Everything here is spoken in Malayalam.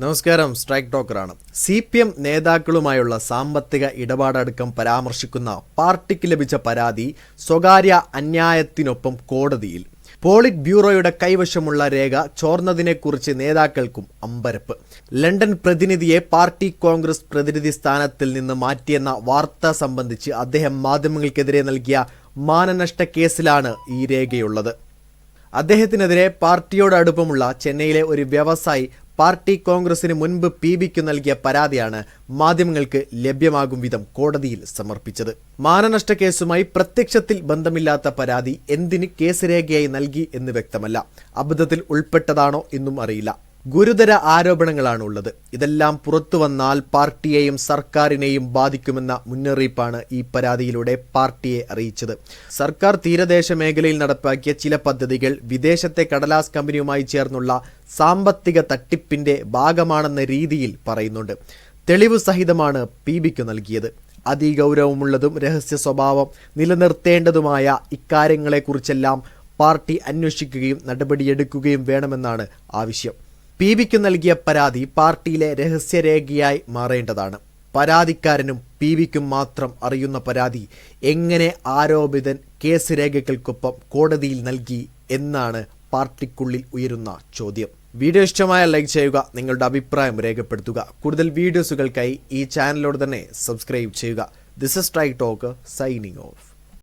നമസ്കാരം സ്ട്രൈക്ക് ടോക്കറാണ് സി പി എം നേതാക്കളുമായുള്ള സാമ്പത്തിക ഇടപാടടക്കം പരാമർശിക്കുന്ന പാർട്ടിക്ക് ലഭിച്ച പരാതി സ്വകാര്യ അന്യായത്തിനൊപ്പം കോടതിയിൽ. പോളിറ്റ് ബ്യൂറോയുടെ കൈവശമുള്ള രേഖ ചോർന്നതിനെക്കുറിച്ച് നേതാക്കൾക്കും അമ്പരപ്പ്. ലണ്ടൻ പ്രതിനിധിയെ പാർട്ടി കോൺഗ്രസ് പ്രതിനിധി സ്ഥാനത്തിൽ നിന്ന് മാറ്റിയെന്ന വാർത്ത സംബന്ധിച്ച് അദ്ദേഹം മാധ്യമങ്ങൾക്കെതിരെ നൽകിയ മാനനഷ്ട കേസിലാണ് ഈ രേഖയുള്ളത്. അദ്ദേഹത്തിനെതിരെ പാർട്ടിയോട് അടുപ്പമുള്ള ചെന്നൈയിലെ ഒരു വ്യവസായി പാർട്ടി കോൺഗ്രസിന് മുൻപ് പി ബിക്ക് നൽകിയ പരാതിയാണ് മാധ്യമങ്ങൾക്ക് ലഭ്യമാകും വിധം കോടതിയിൽ സമർപ്പിച്ചത്. മാനനഷ്ട കേസുമായി പ്രത്യക്ഷത്തിൽ ബന്ധമില്ലാത്ത പരാതി എന്തിന് കേസ് രേഖയായി നൽകി എന്ന് വ്യക്തമല്ല. അബദ്ധത്തിൽ ഉൾപ്പെട്ടതാണോ എന്നും അറിയില്ല. ഗുരുതര ആരോപണങ്ങളാണ് ഉള്ളത് ഇതെല്ലാം പുറത്തു വന്നാൽ പാർട്ടിയെയും സർക്കാരിനെയും ബാധിക്കുമെന്ന മുന്നറിയിപ്പാണ് ഈ പരാതിയിലൂടെ പാർട്ടിയെ അറിയിച്ചത്. സർക്കാർ തീരദേശ മേഖലയിൽ നടപ്പാക്കിയ ചില പദ്ധതികൾ വിദേശത്തെ കടലാസ് കമ്പനിയുമായി ചേർന്നുള്ള സാമ്പത്തിക തട്ടിപ്പിന്റെ ഭാഗമാണെന്ന രീതിയിൽ പറയുന്നുണ്ട്. തെളിവ് സഹിതമാണ് പി ബിക്ക് നൽകിയത്. അതിഗൗരവമുള്ളതും രഹസ്യ സ്വഭാവം നിലനിർത്തേണ്ടതുമായ ഇക്കാര്യങ്ങളെക്കുറിച്ചെല്ലാം പാർട്ടി അന്വേഷിക്കുകയും നടപടിയെടുക്കുകയും വേണമെന്നാണ് ആവശ്യം. പി ബിക്ക് നൽകിയ പരാതി പാർട്ടിയിലെ രഹസ്യരേഖയായി മാറേണ്ടതാണ്. പരാതിക്കാരനും പി വിക്കും മാത്രം അറിയുന്ന പരാതി എങ്ങനെ ആരോപിതൻ കേസ് രേഖകൾക്കൊപ്പം കോടതിയിൽ നൽകി എന്നാണ് പാർട്ടിക്കുള്ളിൽ ഉയരുന്ന ചോദ്യം. വീഡിയോ ഇഷ്ടമായ ലൈക്ക് ചെയ്യുക നിങ്ങളുടെ അഭിപ്രായം രേഖപ്പെടുത്തുക. കൂടുതൽ വീഡിയോസുകൾക്കായി ഈ ചാനലോട് തന്നെ സബ്സ്ക്രൈബ് ചെയ്യുക. This is try talk signing off